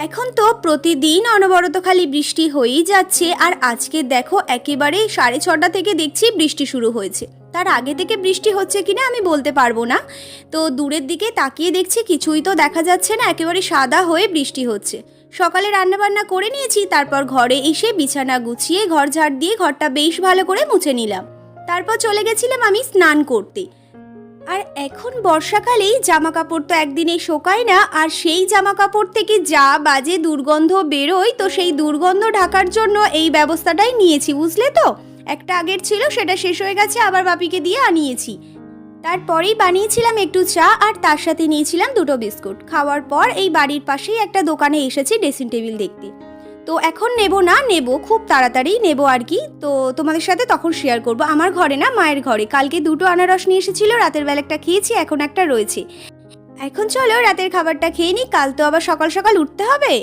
এখন তো প্রতিদিন অনবরত খালি বৃষ্টি হয়েই যাচ্ছে, আর আজকে দেখো একেবারে সাড়ে ছটা থেকে দেখছি বৃষ্টি শুরু হয়েছে। তার আগে থেকে বৃষ্টি হচ্ছে কিনা আমি বলতে পারব না। তো দূরের দিকে তাকিয়ে দেখছি কিছুই তো দেখা যাচ্ছে না, একেবারে সাদা হয়ে বৃষ্টি হচ্ছে। সকালে রান্নাবান্না করে নিয়েছি, তারপর ঘরে এসে বিছানা গুছিয়ে ঘর ঝাড় দিয়ে ঘরটা বেশ ভালো করে মুছে নিলাম। তারপর চলে গেছিলাম আমি স্নান করতে। আর এখন বর্ষাকালেই জামা কাপড় তো একদিনে শোকায় না, আর সেই জামা কাপড় থেকে যা বাজে দুর্গন্ধ বেরোয়, তো সেই দুর্গন্ধ ঢাকার জন্য এই ব্যবস্থাটাই নিয়েছি, বুঝলে তো? একটা আগের ছিল, সেটা শেষ হয়ে গেছে, আবার বাপিকে দিয়ে আনিয়েছি। তারপরেই বানিয়েছিলাম একটু চা, আর তার সাথে নিয়েছিলাম দুটো বিস্কুট। খাওয়ার পর এই বাড়ির পাশেই একটা দোকানে এসেছি ড্রেসিং টেবিল দেখতে। তো এখন নেব না, নেব, খুব তাড়াতাড়ি নেব আর কি। তো তোমাদের সাথে তখন শেয়ার করব। আমার ঘরে না, মায়ের ঘরে। কালকে দুটো আনারস নিয়ে এসেছিল, রাতের বেলা একটা খেয়েছি, এখন একটা রয়েছে। এখন চলো রাতের খাবারটা খেয়ে নিই কাল তো আবার সকাল সকাল উঠতে হবে।